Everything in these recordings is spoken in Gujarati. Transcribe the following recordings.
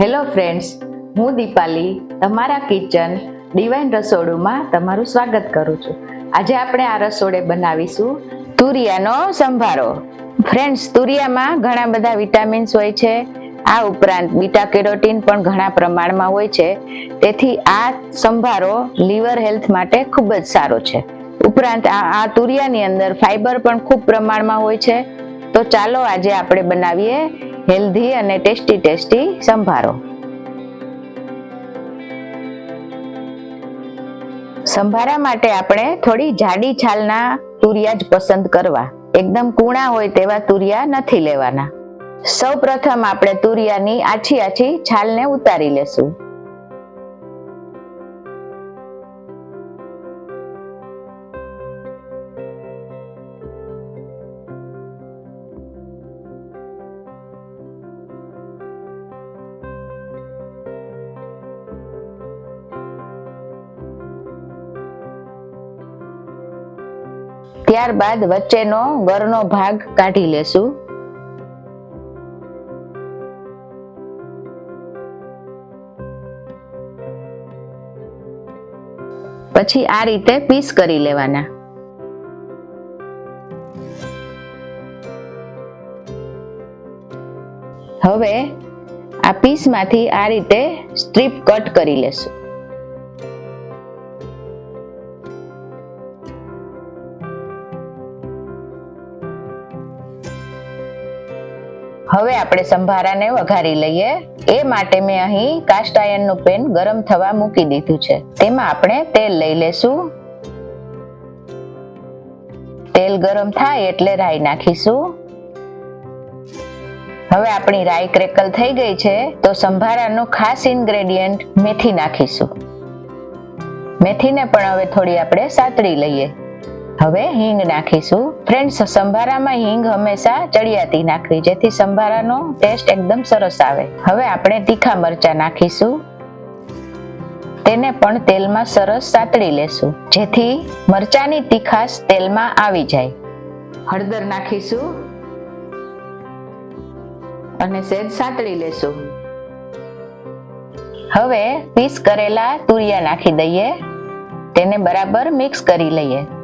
હેલો ફ્રેન્ડ્સ હું દીપાલી તમારા કિચન ડિવાઇન રસોડુંમાં તમારું સ્વાગત કરું છું. આજે આપણે આ રસોડે બનાવીશું તુરિયાનો સંભારો. ફ્રેન્ડ્સ તુરિયામાં ઘણા બધા વિટામિન્સ હોય છે. આ ઉપરાંત બીટા કેરોટીન પણ ઘણા પ્રમાણમાં હોય છે. તેથી આ સંભારો લીવર હેલ્થ માટે ખૂબ જ સારો છે. ઉપરાંત આ આ તુરિયાની અંદર ફાઈબર પણ ખૂબ પ્રમાણમાં હોય છે. તો ચાલો આજે આપણે બનાવીએ હેલ્ધી અને ટેસ્ટી ટેસ્ટી સંભારો. સંભારા માટે આપણે થોડી જાડી છાલના તુરિયા જ પસંદ કરવા. એકદમ કૂણા હોય તેવા તુરિયા નથી લેવાના. સૌ પ્રથમ આપણે તુરિયાની આછી આછી છાલને ઉતારી લેશું. ત્યારબાદ વચ્ચેનો ગરનો ભાગ કાઢી લેશું. પછી આ રીતે પીસ કરી લેવાના. હવે આ પીસમાંથી આ રીતે સ્ટ્રીપ કટ કરી લેશું. હવે આપણે સંભારાને વઘારી લઈએ. એ માટે મેં અહીં કાસ્ટ આયર્નનું પેન ગરમ થવા મૂકી દીધું છે. તેમાં આપણે તેલ લઈ લેશું. તેલ ગરમ થાય એટલે રાઈ નાખીશું. હવે આપણી રાઈ ક્રેકલ થઈ ગઈ છે, તો સંભારાનું ખાસ ઇન્ગ્રેડિયન્ટ મેથી નાખીશું. મેથીને પણ હવે થોડી આપણે સાતળી લઈએ. હવે હિંગ નાખીશું. ફ્રેન્ડ્સ સંભારામાં હિંગ હંમેશા ચડિયાતી નાખવી, જેથી સંભારાનો ટેસ્ટ એકદમ સરસ આવે. હવે આપણે તીખા મરચા નાખીશું. તેને પણ તેલમાં સરસ સાતળી લેશું, જેથી મરચાની તીખાશ તેલમાં આવી જાય. હળદર નાખીશું. અને સેજ સાતળી લેશું. હવે પીસ કરેલા તુરિયા નાખી દઈએ. તેને બરાબર મિક્સ કરી લઈએ.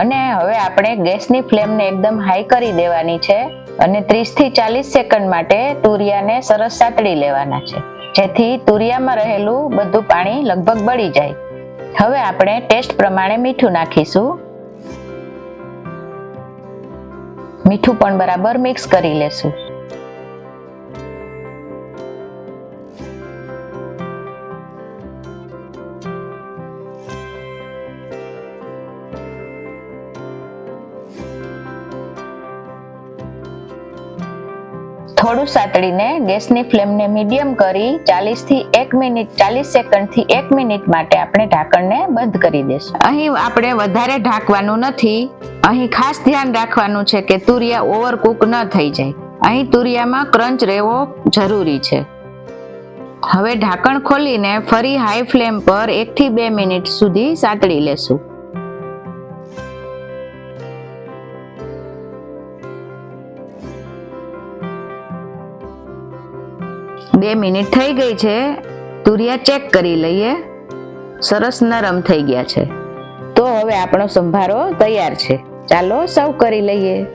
અને હવે આપણે ગેસની ફ્લેમને એકદમ હાઈ કરી દેવાની છે અને 30 થી ચાલીસ સેકન્ડ માટે તુરિયાને સરસ સાતળી લેવાના છે. જેથી તુરિયામાં રહેલું બધું પાણી લગભગ બળી જાય. હવે આપણે ટેસ્ટ પ્રમાણે મીઠું નાખીશું. મીઠું પણ બરાબર મિક્સ કરી લેશું. થોડું સાતળીને ગેસની ફ્લેમને મીડિયમ કરી 40 થી એક મિનિટ, ચાલીસ સેકન્ડથી એક મિનિટ માટે આપણે ઢાંકણને બંધ કરી દેશું. અહીં આપણે વધારે ઢાંકવાનું નથી. અહીં ખાસ ધ્યાન રાખવાનું છે કે તુરિયા ઓવરકુક ન થઈ જાય. અહીં તુરિયામાં ક્રંચ રહેવો જરૂરી છે. હવે ઢાંકણ ખોલીને ફરી હાઈ ફ્લેમ પર એકથી બે મિનિટ સુધી સાતળી લેશું. બે મિનિટ થઈ ગઈ છે. તુરિયા ચેક કરી લઈએ. સરસ નરમ થઈ ગયા છે. તો હવે આપણો સંભારો તૈયાર છે. ચાલો સર્વ કરી લઈએ.